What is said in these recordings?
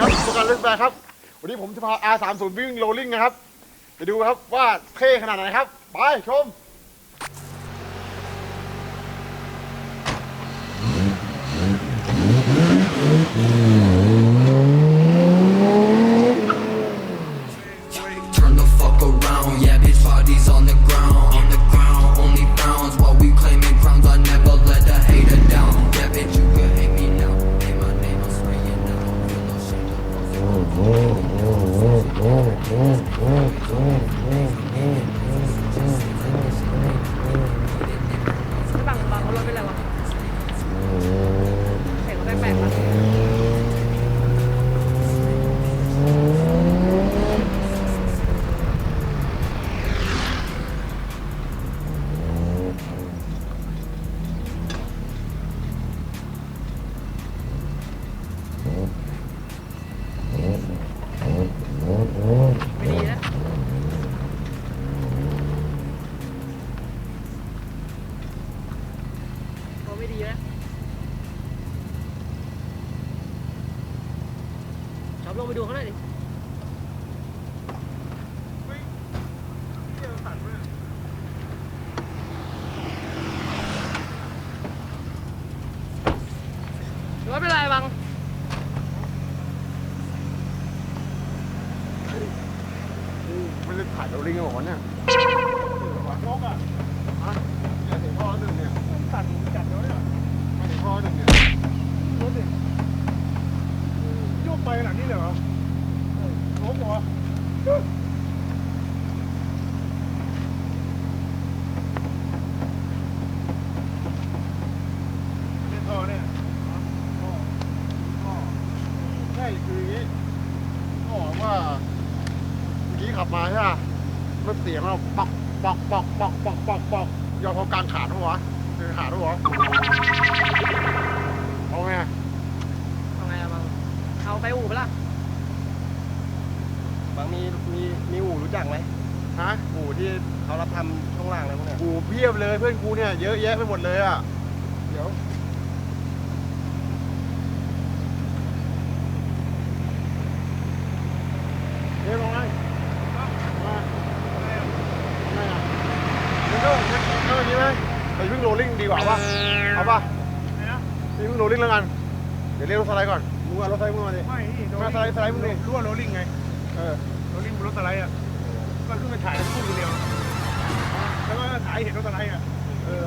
ครับประกันเล่นแบครับ วันนี้ผมจะพา R30 วิ่งโรลลิ่งนะครับ ไปดูครับว่าเท่ขนาดไหนครับ ไปชม ไปดูเขาหน่อยดิรถเป็นไรบัง ไม่ได้ถ่ายโรลลิ่งกันหรอเนี่ยหวานนกอะฮะเนี่ยถึงพ่อหนึ่งเนี่ยตัดจัดแล้วเนี่ยมาถึงพ่อหนึ่งเนี่ยรถดิโยก ไปขนาดนี้เลยเหรอล้มเหรอเนี่ยท่อเนี่ยท่อท่อใช่คืออย่างนี้ก็บอกว่า เมื่อกี้ขับมาใช่ป่ะรถเสียงเราปอกปอกปอกปอกปอกปอกปอกยอมเขากลางขาดปะวะเดินขาดปะวะเอาไง เอาไงอะบังเอาไปอู่ปะล่ะ บางมีมีมีอู่รู้จักไหม ฮะ อู่ที่เขารับทำช่วงล่างอะไรพวกเนี้ย กูเพียบเลยเพื่อนกูเนี่ย เยอะแยะไปหมดเลยอะ เดี๋ยวเฮ้ยลงไงมามาไมอะมันก็มันก็อย่างนี้ไหมไปวิ่งโรลลิ่งดีกว่าป่ะเอาป่ะไปวิ่งโรลลิ่งแล้วกัน เดี๋ยวเรียกรถสไลด์ก่อนมึงเอารถสไลด์มึงมาดิไม่นี่มาสไลด์สไลด์มึงดิรู้ว่าโรลลิ่งไง เออ โรลลิ่งบนรถสไลด์อะ ก็ขึ้นไปถ่ายรูปทีเดียวแล้วก็ถ่ายเห็นรถสไลด์อะ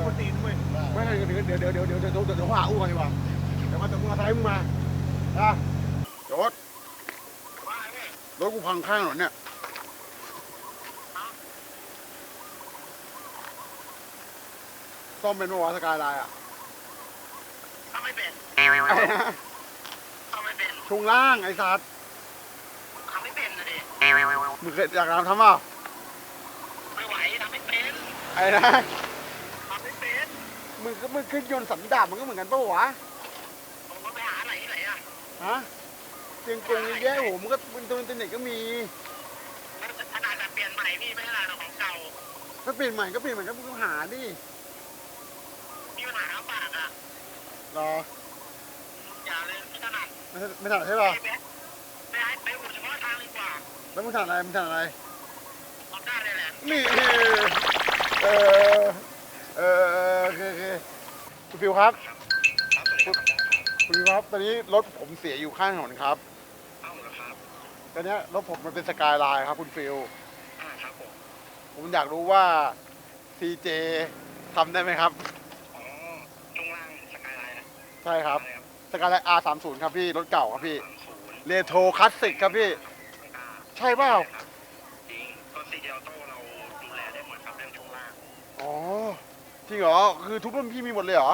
คนตีนเว้ยไม่งั้เดี๋ยวเดี๋ยวเดี๋ยวเดี๋ยวเดี๋ยวเดี๋ยวเดี๋ยวหาอู้กันดีกว่าเดี๋ยวมาตะมึงมาท้ยมึงมาอะรถรถกูพังข้างหน่อยเนี่ยต้องเป็นวาสกายไลน์อะซ่อไม่เป็นซ่อไม่เป็นชงล่างไอ้สัตว์ทำไม่เป็นนะดมึงเคยอยากทำทำเปล่าไม่ไหวทำไม่เป็นไอ้นะ มึงก็มึงขึ้นยนต์สันดาบมันก็เหมือนกันปะวะผมก็ไปหาไหนที่ไหนอะฮะเตียงกงเยอะแยะโอ้โหมึงก็มึงตัวอินเทอร์เน็ตก็มีแล้วขนาดแบบเปลี่ยนใหม่พี่ไม่ขนาดของเก่าถ้าเปลี่ยนใหม่ก็เปลี่ยนใหม่ก็มึงก็หาดิมีปัญหาลำบากอะรออย่าเลยไม่ถนัดไม่ไม่ถนัดใช่ป่ะไปไปให้ไปอุดเฉพาะทางดีกว่าแล้วมึงถนัดอะไรมึงถนัดอะไรทำได้เลยแหละนี่เออ เออโอเคโอเคคุณฟิวครับ ครับสวัสดีครับคุณฟิวครับ ตอนนี้รถผมเสียอยู่ข้างถนนครับ เอ้าเหรอครับตอนนี้รถผมมันเป็นสกายไลน์ครับคุณฟิว อ่าครับผมผมอยากรู้ว่า CJ ทำได้ไหมครับ อ๋อช่วงล่างสกายไลน์นะใช่ครับ อะไรครับสกายไลน์ R30 ครับพี่ รถเก่าครับพี่ สามศูนย์เรโทรคลาสสิกครับพี่ อ่าใช่เปล่าจริงก็ซีเดียโต้เราดูแลได้หมดครับเรื่องช่วงล่าง อ๋อ จริงเหรอ คือทุกรุ่นพี่มีหมดเลยเหรอ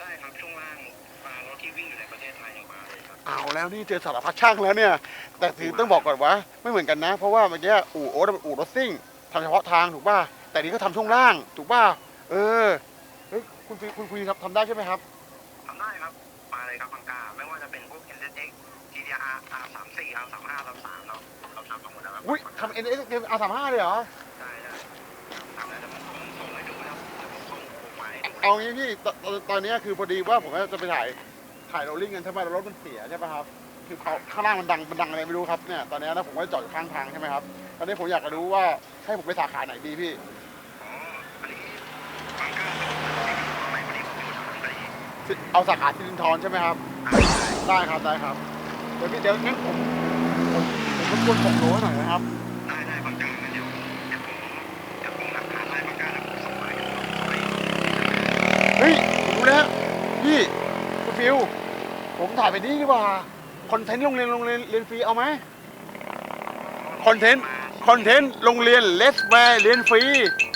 ได้ครับช่วงล่างอ่ารถที่วิ่งอยู่ในประเทศไทยอย่างมาเลยครับเอาแล้วนี่เจอสารพัดช่างแล้วเนี่ย แต่ถือต้องบอกก่อนว่าไม่เหมือนกันนะ เพราะว่าเมื่อกี้อู่โอ๊ตเป็นอู่รถซิ่งทำเฉพาะทางถูกป่ะ แต่นี่ก็ทำช่วงล่าง ถูกป่ะ เออ เฮ้ยคุณคุยคุณคุยครับทำได้ใช่ไหมครับ ทำได้ครับ มาเลยครับบังกาไม่ว่าจะเป็นพวก NZX GTR R34 R35 R33 เนาะเราทำมาหมดแล้วครับอุ้ยทำเอ็นเอสเอ็อาสามห้าเลยเหรอ ได้ได้ทำแล้ เอางี้พี่ตตอนตอนนี้คือพอดีว่าผมจะไปถ่ายถ่ายโรลลิ่งกันใช่ไหมแล้วรถมันเสียใช่ป่ะครับคือเขาข้างล่างมันดังมันดังอะไรไม่รู้ครับเนี่ยตอนนี้แล้วผมก็จอดอยู่ข้างทางใช่ไหมครับตอนนี้ผมอยากจะรู้ว่าให้ผมไปสาขาไหนดีพี่อ๋ออันนี้บางกล้าเป็นใหม่วันทอนใช่ไหมครับ ได้ครับได้ครับเดี๋ยวพี่เดี๋ยวงั้นผมผมผมรบกวนผมรู้หน่อยนะครับ แล้วพี่คุณฟิว ผมถ่ายไปนี่ดีกว่า คอนเทนต์โรงเรียนโรงเรียนเรียนฟรีเอาไหมคอนเทนต์คอนเทนต์โรงเรียนเลสแวร์เรียนฟรี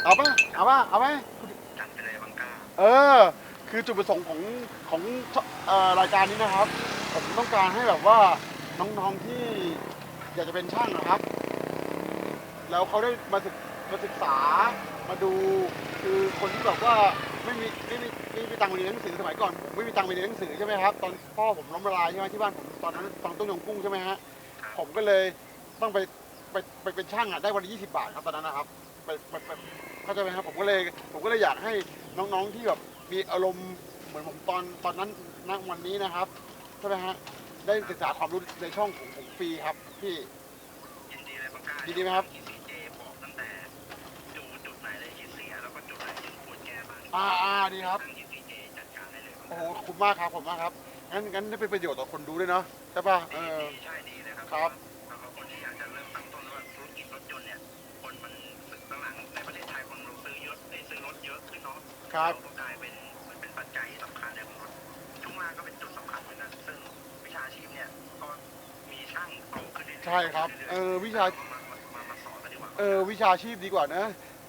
เอาปะเอาปะเอาไหมจัดไปเลยบางกล้าเออ คือจุดประสงค์ของของเอ่อรายการนี้นะครับ ผมต้องการให้แบบว่าน้องๆที่อยากจะเป็นช่างนะครับ แล้วเขาได้มาศึกมาศึกษามาดูคือคนที่แบบว่า ไม่มีไม่มีไม่มีตังค์ไปเรียนหนังสือสมัยก่อนผมไม่มีตังค์ไปเรียนหนังสือใช่ไหมครับตอนพ่อผมล้มละลายใช่ไหมที่บ้านผมตอนนั้นตอนต้มยำกุ้งใช่ไหมฮะผมก็เลยต้องไปไปไปเป็นช่างอะได้วันละยี่สิบบาทครับตอนนั้นนะครับไปไปไปเข้าใจไหมครับผมก็เลยผมก็เลยอยากให้น้องๆที่แบบมีอารมณ์เหมือนผมตอนตอนนั้นณวันนี้นะครับใช่ไหมฮะได้ศึกษาความรู้ในช่องของผมฟรีครับพี่ยินดีเลยบางกล้ายินดีไหมครับ อ่าอ่าดีครับ โอ้โหขอบคุณมากครับขอบมากครับ งั้นงั้นได้เป็นประโยชน์ต่อคนดูด้วยเนาะใช่ป่ะ เออ ใช่ดีเลยครับครับ สำหรับคนที่อยากจะเริ่มตั้งต้นว่าธุรกิจรถยนต์เนี่ยคนมันสึกหลังในประเทศไทยคนเราซื้อเยอะได้ซื้อรถเยอะขึ้นเนาะครับ ก็กลายเป็นมันเป็นปัจจัยที่สำคัญในของรถช่วงล่างก็เป็นจุดสำคัญเหมือนกันซึ่งวิชาชีพเนี่ยก็มีช่างโตขึ้นเรื่อยๆใช่ครับ เออ วิชา มามามามาสอนกันดีกว่า เออ วิชาชีพดีกว่านะ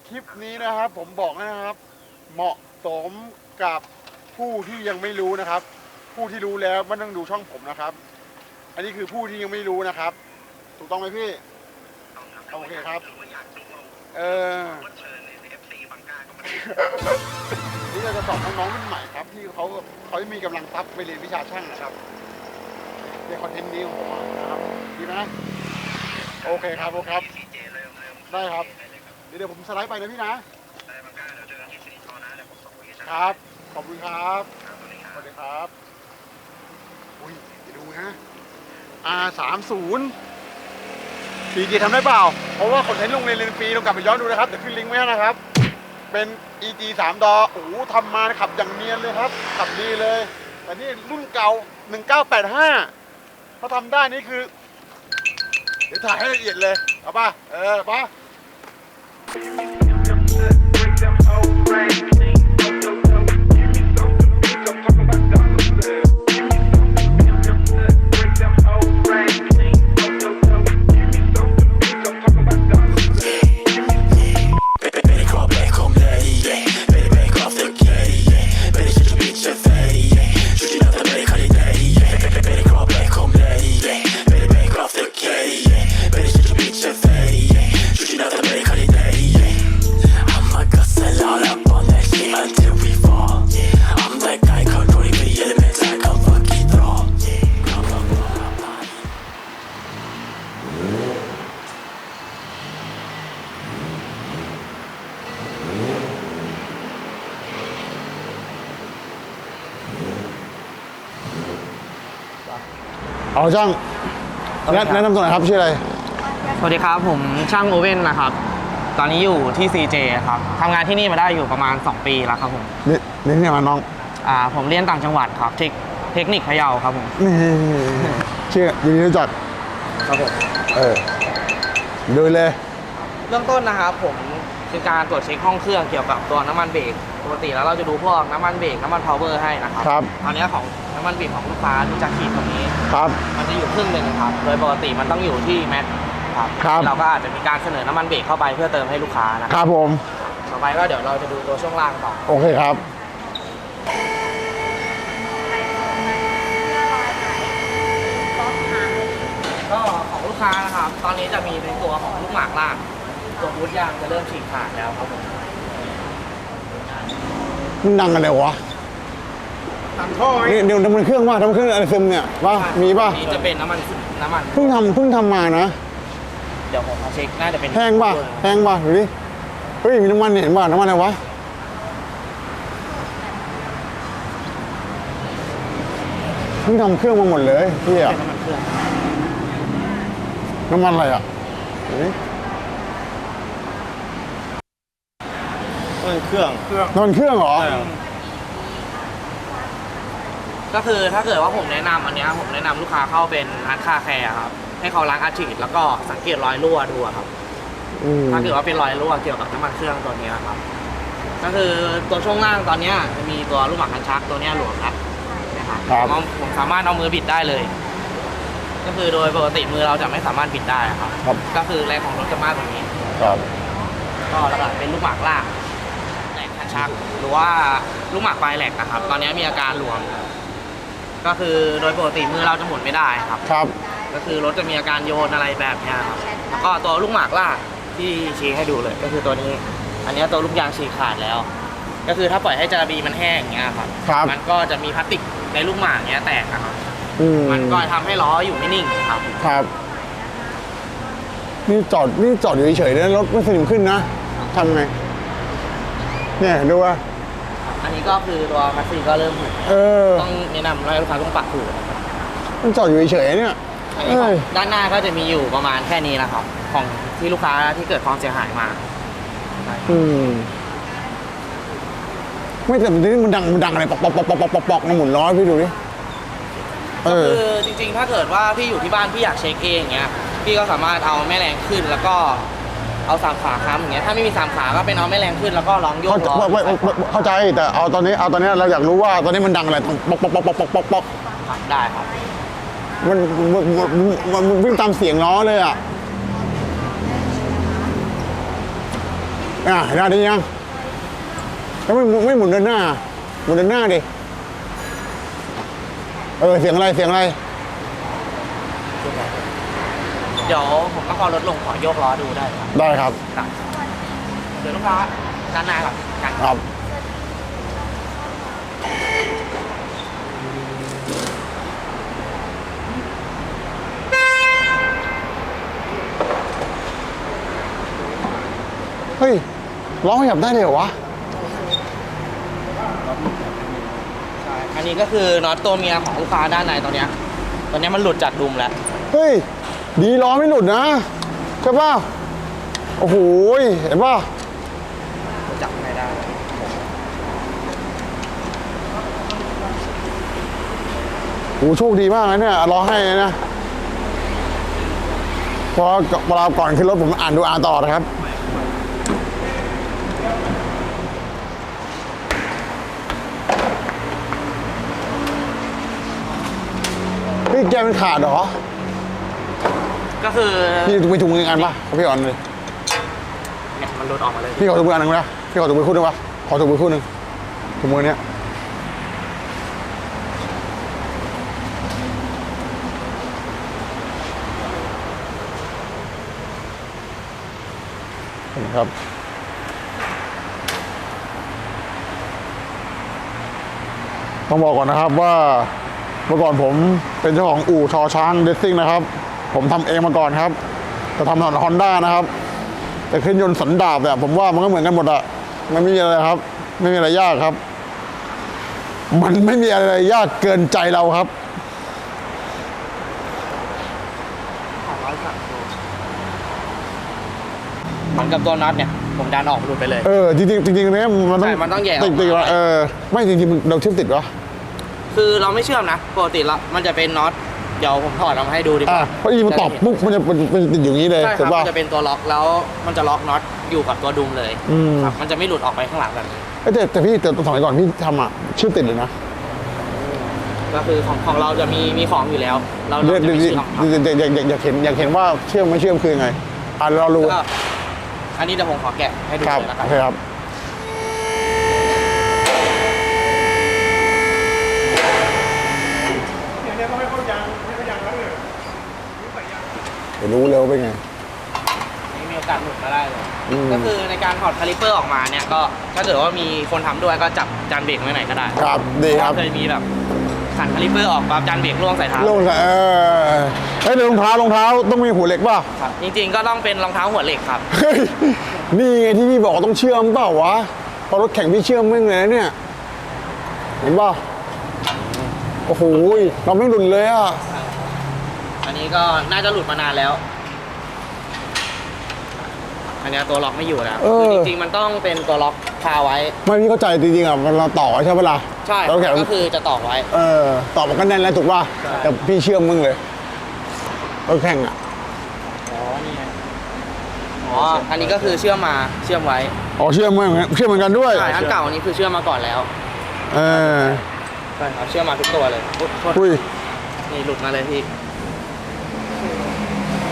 คลิปนี้นะครับ ผมบอกนะครับ เหมาะสมกับผู้ที่ยังไม่รู้นะครับ ผู้ที่รู้แล้วไม่ต้องดูช่องผมนะครับ อันนี้คือผู้ที่ยังไม่รู้นะครับ ถูกต้องไหมพี่ต้องครับโอเคครับหรือว่าอยากดูเราเออก็เชิญในเอฟซีบางกล้าก็มานี่เราจะสอนน้องๆรุ่นใหม่ครับ ที่เขาเขาไม่มีกำลังทรัพย์ไปเรียนวิชาช่างนะครับในคอนเทนต์นี้ของผมนะครับดีไหมโอเคครับโอเคครับซีเจเริ่มเริ่มได้ครับได้เลยครับเดี๋ยวเดี๋ยวผมสไลด์ไปนะพี่นะ ครับ ขอบคุณครับครับสวัสดีครับวัสดีครับ อุ้ยเดี๋ยวดูนะ R สามศูนย์ปีกีทำได้เปล่า เพราะว่าคอนเทนต์โรงเรียนเรียนฟีลองกลับไปย้อนดูนะครับ เดี๋ยวขึ้นลิงก์ไว้ให้นะครับ เป็น EG สามดอโอ้โหทำมาขับอย่างเนียนเลยครับ ขับดีเลย แต่นี่รุ่นเก่า 1985เขาทำได้นี่คือ เดี๋ยวถ่ายให้ละเอียดเลย เอาป่ะ เออป่ะ เอาช่างแนะแนะนำตัวหน่อยครับชื่ออะไร สวัสดีครับ ผมช่างโอเว่นนะครับ ตอนนี้อยู่ที่ CJ ครับทำงานที่นี่มาได้อยู่ประมาณ 2 ปีแล้วครับผมนี่นี่เนี่ยมาน้องอ่าผมเรียนต่างจังหวัดครับเทคเทคนิคพะเยาครับผมนี่ชื่อยินดีรู้จักครับผมเออดูเลย เริ่มต้นนะครับผมคือการตรวจเช็คห้องเครื่องเกี่ยวกับตัวน้ำมันเบรกปกติแล้วเราจะดูพวกน้ำมันเบรกน้ำมันพาวเวอร์ให้นะครับครับตอนนี้ของ น้ำมันเบรกของลูกค้าที่จะขีดตรงนี้ ครับ มันจะอยู่ครึ่งหนึ่งครับ โดยปกติมันต้องอยู่ที่แม็กครับครับ เราก็อาจจะมีการเสนอน้ำมันเบรกเข้าไปเพื่อเติมให้ลูกค้านะคครับรับผม ต่อไปก็เดี๋ยวเราจะดูตัวช่วงล่างต่อ โอเคครับ ก็ของลูกค้านะครับ ตอนนี้จะมีในตัวของลูกหมากล่าง ตัวบูทยางจะเริ่มฉีกขาดแล้วครับผมมันดังกันเลยวะ ตัดท่อไหมนี่เดี๋ยวน้ำมันเครื่องว่าน้ำมันเครื่องอะไรซึมเนี่ยว่ามีป่ะนี่จะเป็นน้ำมันน้ำมัน เพิ่งทำเพิ่งทำมานะ เดี๋ยวผมเอาเช็คน่าจะเป็นแพงป่ะแพงป่ะดูดิเฮ้ยมีน้ำมันเห็นป่ะน้ำมันอะไรวะเพิ่งทำเครื่องมาหมดเลยพี่เป็อะนน้ำมันเครื่องน้ำมันอะไรอะเฮ้ยเออเครื่องน้ำมันเครื่องเหรอ ก็คือถ้าเกิดว่าผมแนะนำอันเนี้ยผมแนะนำลูกค้าเข้าเป็นร้านคาแคร์ครับ ให้เขาล้างอาชีพแล้วก็สังเกตรอยรั่วดูอะครับ อืมถ้าเกิดว่าเป็นรอยรั่วเกี่ยวกับน้ำมันเครื่องตัวเนี้ยครับ ก็คือตัวช่วงล่างตอนเนี้ยจะมีตัวลูกหมากคันชักตัวเนี้ยหลวมแล้วนะครับครับ ผมผมสามารถเอามือบิดได้เลย ก็คือโดยปกติมือเราจะไม่สามารถบิดได้ครับ ครับก็คือแรงของรถจะมากกว่านี้ ครับก็หลักๆเป็นลูกหมากล่างแหลกคันชัก หรือว่าลูกหมากปลายแหลกนะครับ ตอนนี้มีอาการหลวม ก็คือโดยปกติมือเราจะหมุนไม่ได้ครับ ครับ ก็คือรถจะมีอาการโยนอะไรแบบเนี้ยครับแล้วก็ตัวลูกหมากล่างที่ชี้ให้ดูเลยก็คือตัวนี้ อันนี้ตัวลูกยางฉีกขาดแล้ว ก็คือถ้าปล่อยให้จาระบีมันแห้งอย่างเงี้ยครับครับ มันก็จะมีพลาสติกในลูกหมากเนี้ยแตกนะครับอืมมันก็ทำให้ล้ออยู่ไม่นิ่งครับ ครับ นี่จอดนี่จอดอยู่เฉยๆนะรถไม่สนิมขึ้นนะทำไงเนี่ยดูว่า อันนี้ก็คือตัวคัสซีก็เริ่มหมุนเออต้องแนะนำให้ลูกค้าต้องปรับถูกนะครับมันจอดอยู่เฉยๆเนี่ย อันนี้ของเอ้ย ด้านหน้าก็จะมีอยู่ประมาณแค่นี้นะครับ ของที่ลูกค้าที่เกิดความเสียหายมา อืมไม่แต่มันนี่มันดังมันดังอะไรปอกปอกปอกปอกปอกปอกปอกนะหมุนล้อพี่ดูดิเอก็อคือจริงๆ ถ้าเกิดว่าพี่อยู่ที่บ้านพี่อยากเช็คเองอย่างเงี้ย พี่ก็สามารถเอาแม่แรงขึ้นแล้วก็ เอาสามขาค้ำอย่างเงี้ยถ้าไม่มีสามขาก็เป็นเอาแม่แรงขึ้นแล้วก็ลองโยกเข้าใจล้อไม่ไม่ไม่เข้าใจแต่เอาตอนนี้เอาตอนนี้เราอยากรู้ว่าตอนนี้มันดังอะไรปอกปอกปอกปอกปอกปอกปอกครับได้ครับมันมันมันมันมันวิ่งตามเสียงล้อเลยอะอะเห็นหน้าดียังแล้วไม่ไม่หมุนเดินหน้าหมุนเดินหน้าดิเออเสียงอะไรเสียงอะไร เดี๋ยวผมต้องเอารถลงขอโยกล้อดูได้ครับได้ครับได้เดี๋ยวลูกค้าด้านหน้าครับกันครับ เฮ้ยร้องขยับได้เลยเหรอวะ ใช่อันนี้ก็คือน็อตตัวเมียของลูกค้าด้านในตอนเนี้ยตอนเนี้ยมันหลุดจากดุมแล้ว เฮ้ย ดีล้อไม่หลุดนะใช่ป่ะโอ้โหยเห็นป่ะจับไม่ได้โอ้โหโชคดีมากนะเนี่ยล้อให้นะพอเวลาก่อนขึ้นรถผมอ่านดูอ่านตลอดนะครับพี่แกมันขาดเหรอก็ คือพี่มีถุงมืออันปะขอพี่อ่อนเลยเนี่ยมันหลุดออกมาเลยพี่ขอถุงมืออันหนึงนะพี่ขอถุงมือคู่หนึงปะขอถุงมือคู่หนึงถุงมือเนี้ยเห็นไหมครับ ต้องบอกก่อนนะครับว่าเมื่อก่อนผมเป็นเจ้าของอู่ชอช้างเดซซิ่งนะครับ ผมทำเองมาก่อนครับ จะทำถนนฮอนด้านะครับ แต่เครื่องยนต์สันดาบเนี่ยผมว่ามันก็เหมือนกันหมดอะมันไม่มีอะไรครับ ไม่มีอะไรยากครับ มันไม่มีอะไรยากเกินใจเราครับเหมือนกับตัวน็อตเนี่ยผมดันออกหลุดไปเลย เออจริงๆจริงๆเนี่ยมันต้องใช่มันต้องแยกออกติดมาติดว่าเออไม่จริงๆเราเชื่อมติดวะคือเราไม่เชื่อมนะปกติแล้วมันจะเป็นน็อต เดี๋ยวผมถอดออกมาให้ดูดีกอะว่าเพราะอีมันตอบปุ๊บมันจะมันมันติดอยู่อย่างนี้เลยใช่คถูรักบป่ะ มันจะเป็นตัวล็อกแล้วมันจะล็อกน็อตอยู่กับตัวดุมเลยอืม ครับมันจะไม่หลุดออกไปข้างหลังแบบนี้เอ้ยแต่แต่พี่แต่สมัยก่อนพี่ทำอะเชื่อมติดเลยนะก็คือของของเราจะมีมีของอยู่แล้ว เราเดี๋เรายวจะเดี๋ยวไม่เดี๋ยวซื้อของอยากอยากอยากอยากเห็นอยากเห็นว่าเชื่อมไม่เชื่อมคือยังไงอะเรารู้แล้วก็อันนี้เดี๋ยวผมขอแกะให้ดูครับเลยนะคโอรับเคครับ เดี๋ยวรู้เร็วเป็นไงนี่มีโอกาสหลุดมาได้เลย อืม ก็คือในการถอดคาลิเปอร์ออกมาเนี่ยก็ถ้าเกิดว่ามีคนทำด้วยก็จับจานเบรกไว้ไหนก็ได้ครับดีครับเคยมีแบบขันคาลิเปอร์ออกปั๊บจานเบรกล่วงใส่เท้าลงใส่เออเฮ้ยเดี๋ยวรองเท้ารองเท้าต้องมีหัวเหล็กป่ะครับจริงๆก็ต้องเป็นรองเท้าหัวเหล็กครับ เฮ้ยนี่ไงที่พี่บอกว่าต้องเชื่อมเปล่าวะเพอรถแข่งพี่เชื่อมไม่งเลยนะเนี่ย เห็นป่ะโอ้โหเราไม่หลุดเลยอะอัน นี้ก็น่าจะหลุดมานานแล้ว อันเนี้ยตัวล็อกไม่อยู่แล้วเออ คือจริงๆมันต้องเป็นตัวล็อกคาไว้ ไม่พี่เข้าใจจริงๆอะมันเราต่อใช่ปะล่ะใช่เราแข็งก็คือจะตอกไว้ เออต่อมันก็แน่นแล้วถูกป่ะใช่ แต่พี่เชื่อมมึงเลยรถแข่งอะอ๋อนี่ไงอ๋ออันนี้ก็คือเชื่อมมาเชื่อมไว้อ๋อเชื่อมเหมือนกันเชื่อมเหมือนกันด้วยใช่อันเก่าอันนี้คือเชื่อมมาก่อนแล้วเออใช่ครับเชื่อมมาทุกตัวเลยอุ๊ยโทษอุ้ยนี่หลุดมาเลยพี่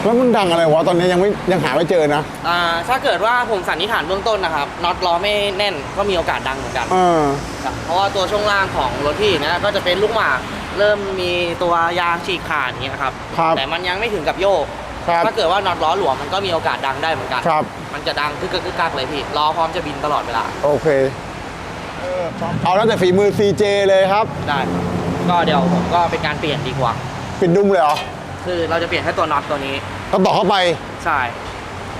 แล้วมันดังอะไรวะตอนนี้ยังไม่ยังหาไม่เจอนะ อ่าถ้าเกิดว่าผมสันนิษฐานเบื้องต้นนะครับน็อตล้อไม่แน่นก็มีโอกาสดังเหมือนกันเออ ครับเพราะว่าตัวช่วงล่างของรถพี่นะก็จะเป็นลูกหมากเริ่มมีตัวยางฉีกขาดอย่างเงี้ยครับครับแต่มันยังไม่ถึงกับโยกครับ ถ้าเกิดว่าน็อตล้อหลวมมันก็มีโอกาสดังได้เหมือนกันครับ มันจะดังกึกกึกกึกกักเลยพี่ล้อพร้อมจะบินตลอดเวลาโอเค เอาแล้วแต่ฝีมือ CJ เลยครับ ได้ก็เดี๋ยวผมก็เป็นการเปลี่ยนดีกว่า ปิดดุมเลยเหรอ คือเราจะเปลี่ยนแค่ตัวน็อตตัวนี้ ก็ต่อเข้าไปใช่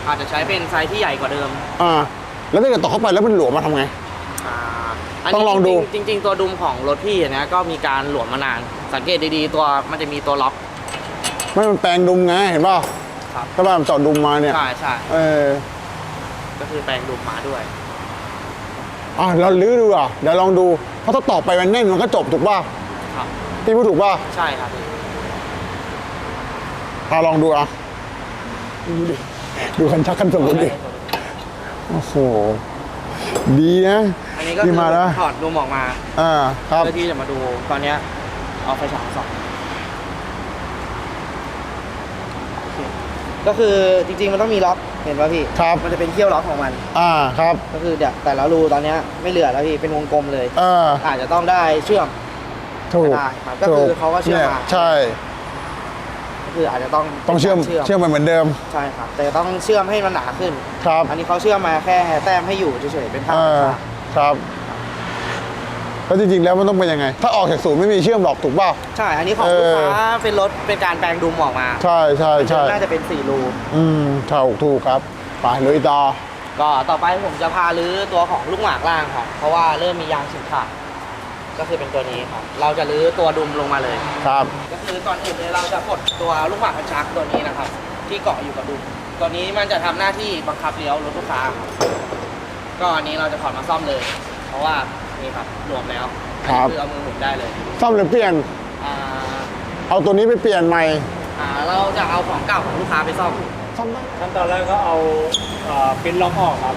อาจจะใช้เป็นไซส์ที่ใหญ่กว่าเดิมอ่าแล้วถ้าเกิดต่อเข้าไปแล้วมันหลวมมาทำไง อ่าต้องลองดู จริงๆจริง ๆ ตัวดุมของรถพี่เนะก็มีการหลวมมานาน สังเกตดีๆตัวมันจะมีตัวล็อก ไม่มันแปลงดุมไงเห็นป่ะครับ ถ้าบ้านมันเจอดดุมมาเนี่ยใช่ใช่เออก็คือแปลงดุมมาด้วย อะเราลื้อดูอะเดี๋ยวลองดูเพราะถ้าต่อไปมันแน่นมันก็จบถูกป่ะครับ พี่พูดถูกป่ะใช่ครับพี่เอาลองดูอะ ดูดิดูคันชักคันสมุนดิโอ้โหดีนะอันนี้ก็ที่คือมาแล้วถอดดุมออกมาอ่าครับ เพื่อที่จะมาดูตอนเนี้ยเอาไฟฉายส่องโอเคก็คือจริงๆมันต้องมีล็อกเห็นป่ะพี่ครับ มันจะเป็นเขี้ยวล็อกของมัน อ่าครับก็คือเดี๋ยวแต่ละรูตอนเนี้ยไม่เหลือแล้วพี่เป็นวงกลมเลย เอออาจจะต้องได้เชื่อมถูกได้ครับก็คือเขาก็เชื่อมนี่ยมา ใช่ก็ คืออาจจะต้องต้องเชื่อมเชื่อมเชื่อมมันเหมือนเดิมใช่ครับแต่ต้องเชื่อมให้มันหนาขึ้นครับ อันนี้เขาเชื่อมมาแค่แต้มให้อยู่เฉยๆเป็นภาพเออช้าครับแล้วจริงๆแล้วมันต้องเป็นยังไง ถ้าออกจากศูนย์ไม่มีเชื่อมหรอกถูกป่ะใช่ อันนี้ของเออลูกค้าเป็นรถเป็นการแปลงดุมออกมา ใช่ใช่ใช่น่าจะเป็นสี่รูอืมถูกถูกครับไปลุยต่อก็ต่อไปผมจะพาลื้อตัวของลูกหมากล่างครับเพราะว่าเริ่มมียางฉีกขาด ก็คือเป็นตัวนี้ครับ เราจะลื้อตัวดุมลงมาเลย ครับ ก็คือก่อนอื่นเลยเราจะปลดตัวลูกหมากกระชักตัวนี้นะครับ ที่เกาะอยู่กับดุมตัวนี้มันจะทำหน้าที่บังคับเลี้ยวรถลูกค้าครับก็อันนี้เราจะถอดมาซ่อมเลย เพราะว่านี่ครับรวมแล้วอันนี้คือเอามือหมุนได้เลยซ่อมหรือเปลี่ยน อ่าเอาตัวนี้ไปเปลี่ยนใหม่อ่าเราจะเอาของเก่าของลูกค้าไปซ่อม ซ่อมได้ขั้นตอนแรกก็เอาเอ่อปิ้นล็อกออกครับ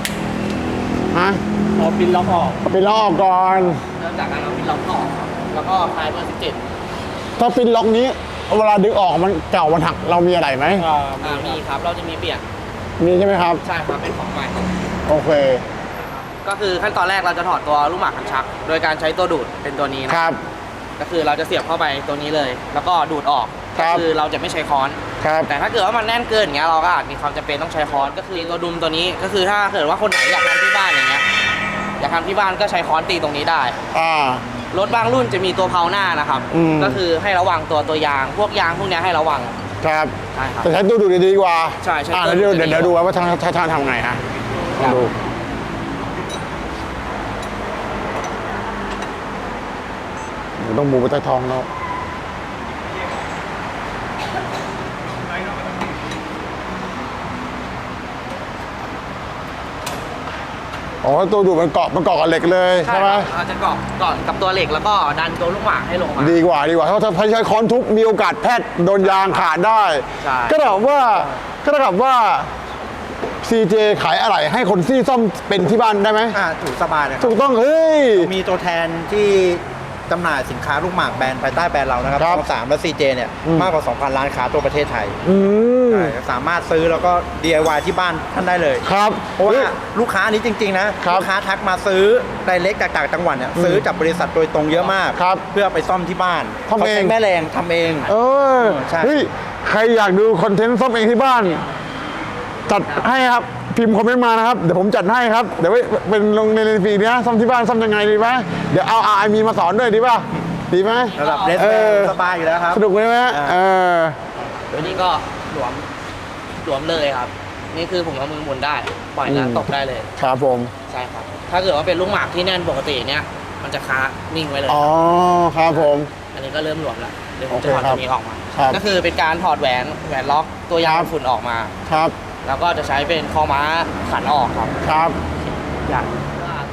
ฮะเอาปิ้นล็อกออกเอาไปลอกก่อน เริ่มจากการเอาพินล็อกออกครับแล้วก็คลายเบอร์สิบเจ็ดถ้าปินล็อกนี้ เวลาดึงออกมันเก่ามันหักเรามีอะไรไหมอ่าอ่ามีครับ เราจะมีเปลี่ยน มีใช่ไหมครับ ใช่ครับ เป็นของใหม่ โอเค ก็คือขั้นตอนแรกเราจะถอดตัวลูกหมากคันชัก โดยการใช้ตัวดูดเป็นตัวนี้นะ ครับ ก็คือเราจะเสียบเข้าไปตัวนี้เลย แล้วก็ดูดออก ครัก็บคือเราจะไม่ใช้ค้อน ครับแต่ถ้าเกิดว่ามันแน่นเกินอย่างเงี้ยเราก็อาจมีความจำเป็นต้องใช้ค้อนก็คือตัวดุมตัวนี้ก็คือถ้าเกิดว่าคนไหนอยากทำที่บ้านอย่างเงี้ยอยากทำที่บ้านก็ใช้ค้อนตีตรงนี้ได้ อ่า รถบางรุ่นจะมีตัวเพาหน้านะครับ อืม ก็คือให้ระวังตัวตัวยาง พวกยางพวกเนี้ยให้ระวัง ครับใช่ครับ แต่ใช้ตัวดูดดีกว่าใช่ใช้อ่าตัวเดี๋ยวดูดเดี๋ยวจะดีเดี๋ยวดูกว่าว่าทางทางทางทำไงฮะลองดูเดี๋ยวต้องมูไปใต้ท้องแล้ว อ๋อตัวดูดมันเกาะมันเกาะกับเหล็กเลยใช่ใช่ไหมครับเราจะเกาะเกาะกับตัวเหล็กแล้วก็ดันตัวลูกหมากให้ลงมา ดีกว่าดีกว่าเพราะถ้าใช้ค้อนทุบมีโอกาสแพทย์โดนยางขาดได้ ใช่ ก็เท่ากับว่าก็เท่ากับว่า CJ ขายอะไรให้คนที่ซ่อมเป็นที่บ้านได้ไหม อ่าถูกสบายเลยครับ ถูกต้องเฮ้ย มีตัวแทนที่ จำหน่ายสินค้าลูกหมากแบรนด์ภายใต้แบรนด์เรานะครับครับ สามและ CJ เนี่ยอืมมากกว่า 2,000ล้านค้าตัวประเทศไทยอืมใช่สามารถซื้อแล้วก็ DIY ที่บ้านท่านได้เลย ครับ เพราะว่าฮ้ยลูกค้านี้จริง ๆ นะ ครับลูกค้าทักมาซื้อไดเล็กจากต่างจังหวัดเนี่ยซื้อจากบริษัทโดยตรงเยอะมาก ครับเพื่อไปซ่อมที่บ้านทำเอง ขาใช้แม่แรงทำเอง เออใช่ เฮ้ยใครอยากดูคอนเทนต์ซ่อมเองที่บ้าน จัดให้ครับพิมพ์คอมเมนต์มานะครับเดี๋ยวผมจัดให้ครับเดี๋ยวไว้เป็นลงในในฟีดเนี้ยซ่อมที่บ้านซ่อมยังไงดีไหมเดี๋ยวเอาไอมีมาสอนด้วยดีป่ะดีไหมระดับเลสเอแบอสบายอยู่แล้วครับ สนุกไหมไหมอ่าเออตัวนี้ก็หลวมหลวมเลยครับ นี่คือผมเอามือหมุนได้ ปล่อยแล้วอืมตกได้เลยครับผมใช่ครับ ถ้าเกิดว่าเป็นลูกหมากที่แน่นปกติเนี้ยมันจะค้านิ่งไว้เลยอ๋อครับผม อันนี้ก็เริ่มหลวมแล้วเดี๋ยวผมโอเคจะถอดครับตัวนี้ออกมาครับก็คือเป็นการถอดแหวนแหวนล็อกตัวยางครับฝุ่นออกมาครับ แล้วก็จะใช้เป็นคอม้าขันออกครับครับอย่าง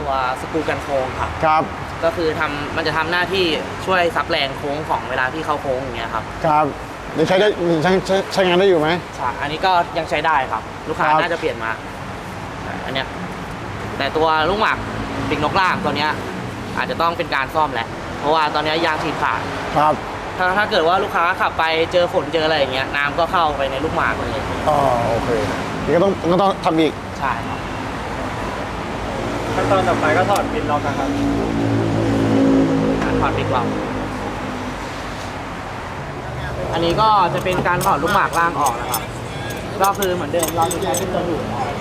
ตัวสกรูกันโค้งครับ ครับ ก็คือทำมันจะทำหน้าที่ช่วยซับแรงโค้งของเวลาที่เข้าโค้งอย่างเงี้ยครับ ครับเดี๋ยวใช้ได้ใช้ใช้ใช้งานได้อยู่ไหมใช่อันนี้ก็ยังใช้ได้ครับ ลูกค้าครับน่าจะเปลี่ยนมา อันเนี้ยแต่ตัวลูกหมากปีกนกล่างตัวเนี้ยอาจจะต้องเป็นการซ่อมแหละ เพราะว่าตอนเนี้ยยางฉีดขาดครับ ถ้าถ้าเกิดว่าลูกค้าขับไปเจอฝนเจออะไรอย่างเงี้ยน้ำก็เข้าไปในลูกหมากเลยอ๋อโอเคนี่ก็ต้องก็ต้องทำอีกใช่ครับขั้นตอนต่อไปก็ถอดปินล็อกนะครับการถอดปีกเราอันนี้ก็จะเป็นการถอดลูกหมากล่างออกนะครับ ก็คือเหมือนเดิมเราจะใช้เป็นตัวดูดออกอั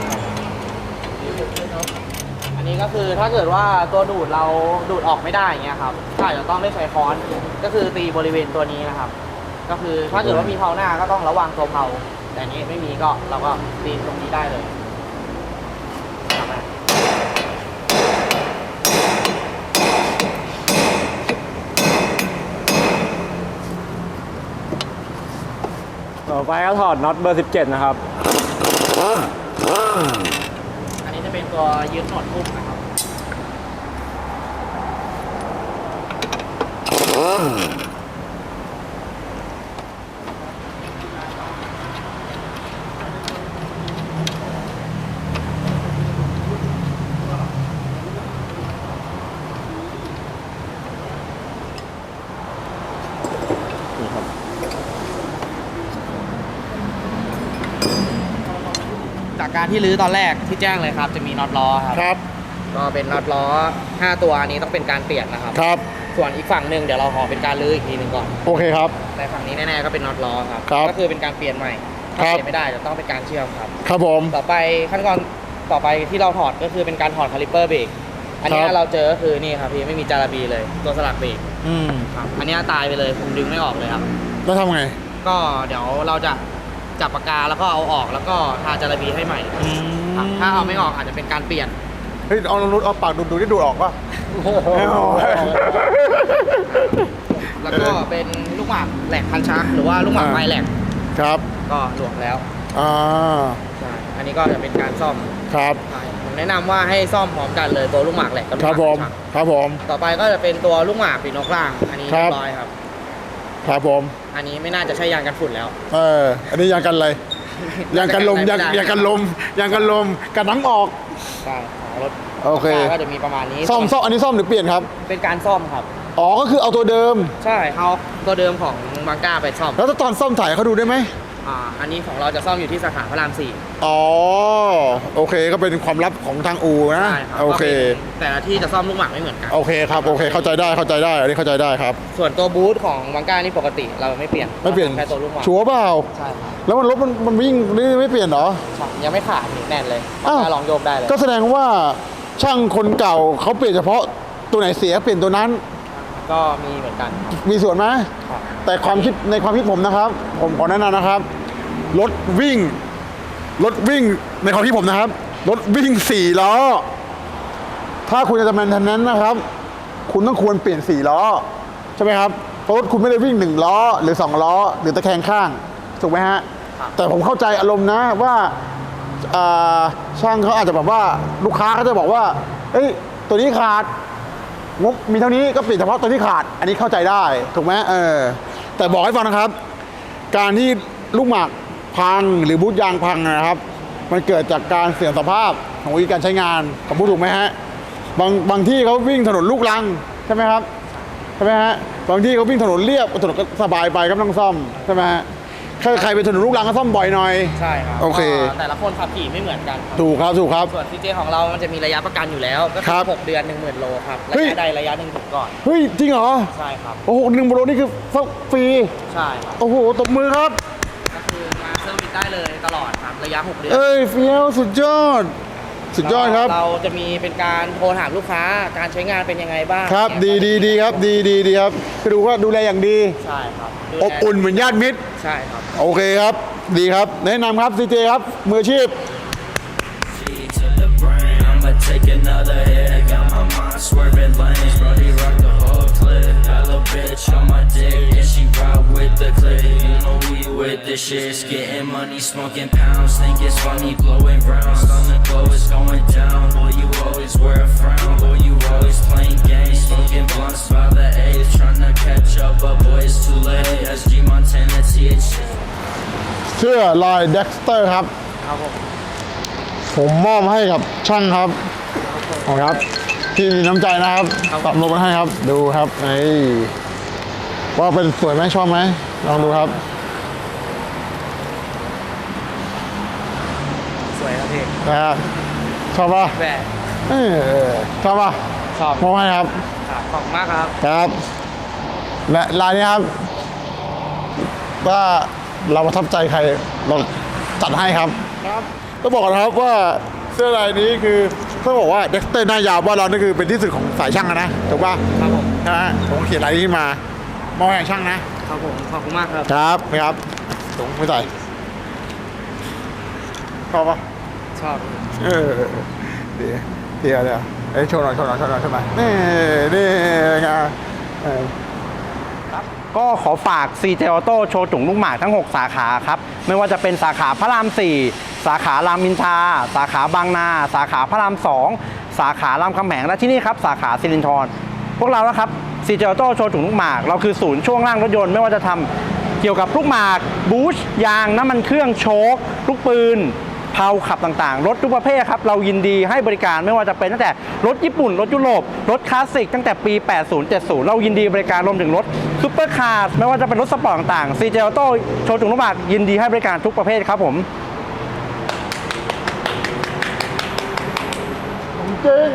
นนี้ก็คือถ้าเกิดว่าตัวดูดเราดูดออกไม่ได้อย่างเงี้ยครับก็อาจจะต้องได้ใช้ค้อน ก็คือตีบริเวณตัวนี้นะครับ ก็คือถ้าเกิดว่ามีเพลาหน้าก็ต้องระวังตัวเพลาแต่อันนี้ไม่มีก็เราก็ตีตรงนี้ได้เลยทำไมต่อไปก็ถอดน็อตเบอร์ 17 นะครับอันนี้จะเป็น ตัวยึดหนวดพุ่มนะครับ จากการที่รื้อตอนแรกที่แจ้งเลยครับ จะมีน็อตล้อครับ ครับ ก็เป็นน็อตล้อ 5 ตัวอันนี้ต้องเป็นการเปลี่ยนนะครับ ครับ ส่วนอีกฝั่งหนึ่งเดี๋ยวเราขอเป็นการรื้ออีกทีหนึ่งก่อนโอเคครับ แต่ฝั่งนี้แน่ๆก็เป็นน็อตล้อครับ ครับก็คือเป็นการเปลี่ยนใหม่ ถ้าครับ เปลี่ยนไม่ได้จะต้องเป็นการเชื่อมครับ ครับผม ต่อไปขั้นตอนต่อไปที่เราถอดก็คือเป็นการถอดคาลิปเปอร์เบรก อันนี้ครับ เราเจอก็คือนี่ครับพี่ไม่มีจาระบีเลยตัวสลักเบรกอืมครับ อันนี้ตายไปเลยผมดึงไม่ออกเลยครับ แล้วทำไง ก็เดี๋ยวเราจะ จับปากกาแล้วก็เอาออกแล้วก็ทาจาระบีให้ใหม่ครับถ้าเอาไม่ออกอาจจะเป็นการเปลี่ยน เฮ้ยเอาเอาปากดูดดูที่ดูดออกป่ะไม่เอาแล้วก็เป็นลูกหมากแหลกพันชักหรือว่าลูกหมากอ่าไม้แหลกครับก็หลวมแล้วอ่าใช่อันนี้ก็จะเป็นการซ่อมครับใช่ผมแนะนำว่าให้ซ่อมพร้อมกันเลยตัวลูกหมากแหลกกับลูกคหรัมาบกผมพันชักครับผม ต่อไปก็จะเป็นตัวลูกหมากปีกนกล่าง อันนี้ครัเรีบยบร้อยครับ ครับผม อันนี้ไม่น่าจะใช่ยางกันฝุ่นแล้ว เออ อันนี้ยางกันอะไร ยางกันลมยางไม่ได้ยางกันลมยางกันลมกันน้ำออก ใช่ของรถโอเค ก็จะมีประมาณนี้ซ่อมซ่อมอันนี้ซ่อมหรือเปลี่ยนครับ เป็นการซ่อมครับ อ๋อ ก็คือเอาตัวเดิม ใช่เอาตัวเดิมของบางก้าไปซ่อม แล้วถ้าตอนซ่อมถ่ายเขาดูได้ไหม อ่าอันนี้ของเราจะซ่อมอยู่ที่สาขาพระรามสี่อ๋อ โอเคก็เป็นความลับของทางอูนะ ใช่ครับโอเค ก็เป็นแต่ละที่จะซ่อมลูกหมากไม่เหมือนกัน โอเคครับ โอเค เข้าใจได้ เข้าใจได้ อันนี้เข้าใจได้ครับ ส่วนตัวบูธของบางก้านี่ปกติเราไม่เปลี่ยนไม่เปลี่ยนแค่ตัวลูกหมากชัวร์เปล่า ใช่ครับแล้วมันรถมันมันวิ่งนี่ไม่เปลี่ยนเหรอ ใช่ยังไม่ขาดนี่แน่นเลยอ้าวบางก้าลองโยกได้เลยก็แสดงว่าช่างคนเก่าเขาเปลี่ยนเฉพาะตัวไหนเสียเปลี่ยนตัวนั้น ก็มีเหมือนกันมีส่วนไหมครับ แต่ความคิดในความคิดผมนะครับ ผมขอแนะนำนะครับ รถวิ่ง รถวิ่งในความคิดผมนะครับ รถวิ่งสี่ล้อ ถ้าคุณจะแมนเทนนั้นนะครับ คุณต้องควรเปลี่ยนสี่ล้อ ใช่ไหมครับ เพราะรถคุณไม่ได้วิ่งหนึ่งล้อ หรือสองล้อ หรือตะแคงข้าง ถูกไหมฮะแต่ผมเข้าใจอารมณ์นะว่าอ่าช่างเขาอาจจะแบบว่าลูกค้าเขาจะบอกว่า เอ้ย ตัวนี้ขาด งบมีเท่านี้ก็ปลี่ยนเฉพาะตัวที่ขาด อันนี้เข้าใจได้ถูกไหมเออ แต่บอกให้ฟังนะครับ การที่ลูกหมากพังหรือบูทยางพังนะครับ มันเกิดจากการเสื่อมสภาพของวิธีการใช้งานกับผู้ถูกไหมฮะบางบางที่เขาวิ่งถนนลูกรังใช่ไหมครับใช่ไหมฮะบางที่เขาวิ่งถนนเรียบถนนก็สบายไปก็ไม่ต้องซ่อมใช่ไหมฮะ ใครใครเป็นถนนลูกรังก็ซ่อมบ่อยหน่อย ใช่ครับโอเค ก็แต่ละคนขับขี่ไม่เหมือนกันครับถูกครับถูกครับ ส่วนซีเจของเรามันจะมีระยะประกันอยู่แล้ว ก็คคืรัอบ6เดือน1 0,000โลครับระเฮ้ยยะใดระยะหนึ่งถึงก่อน เฮ้ย จริงเหรอ ใช่ครับ โอ้โหหนึ่งโปรนี่คือฟรี ใช่ครับ โอ้โห ตบมือครับ ก็คือมาเซอร์วิสได้เลยตลอดครับ ระยะ 6 เดือน เอ้ยเฟี้ยวสุดยอด สุดยอดครับ เราจะมีเป็นการโทรถามลูกค้าการใช้งานเป็นยังไงบ้างครับ ดีดีดีครับ ดีดีดีครับคือดูว่าดูแลอย่างดี ใช่ครับดูแลอบอุ่นเหมือนญาติมิตร ใช่ครับ โอเคครับ ดีครับ แนะนำครับซีเจครับ มืออาชีพ to the brain. I'ma take another hit. Got my mind swerving lanes. Brody rock the bitch on my dick, and she ride with the click. You know we with the shit. Getting money, smoking pounds. Think it's funny, blowing rounds. On the glow, it's going down. Boy, you always wear a frown. Boy, you always playing games. Smoking blunts by the A's. Trying to catch up, but boy, it's too late. SG Montana, THC. เสื้อลายเด็กสเตอร์ครับ ครับผมผมมอบให้กับช่างครับขอบคุณครับที่มีน้ำใจนะครับตอบลงมาให้ครับ ดูครับไอ้ ว่าเป็นสวยไหมชอบไหมลองดูครับ สวยครับพี่นะฮะชอบป่ะแหวเออชอบป่ะชอบมอบให้ครับครับขอบคุณมากครับครับและลายนี้ครับ ว่าเราประทับใจใครเราจัดให้ครับครับต้องบอกก่อนนะครับว่าเสื้อลายนี้คือต้องบอกว่าเด็กเต้นหน้ายาวว่าเรานี่คือเป็นที่สุดของสายช่างอะนะถูกป่ะครับผมใช่ไหมผมเขียนลายนี้ขึ้นมา มอบให้ช่างนะครับผมขอบคุณมากครับ ครับครับถุงไม่ใส่ชอบปะชอบเออดีเดียวเดียวเอ้ยโชว์หน่อยโชว์หน่อยโชว์หน่อยโชว์หน่อยนี่นี่ไงเออ ก็ขอฝาก CJ Auto โชว์ถุงลูกหมากทั้ง 6 สาขาครับ ไม่ว่าจะเป็นสาขาพระราม 4 สาขารามอินทราสาขาบางนา สาขาพระราม 2 สาขารามคำแหงและที่นี่ครับ สาขาสิรินธรพวกเรานะครับ CJ Auto โชว์ถุงลูกหมาก เราคือศูนย์ช่วงล่างรถยนต์ไม่ว่าจะทำเกี่ยวกับลูกหมาก บูชยางน้ำมันเครื่องโชคลูกปืนเพลาขับต่างๆ รถทุกประเภทครับ เรายินดีให้บริการไม่ว่าจะเป็นตั้งแต่รถญี่ปุ่น รถยุโรป รถคลาสสิกตั้งแต่ปี 80 70 เรายินดีบริการรวมถึงรถซุปเปอร์คาร์ไม่ว่าจะเป็นรถสปอร์ตต่างๆ CJ Auto โชว์ถุงลูกหมากยินดีให้บริการทุกประเภทครับผมจริง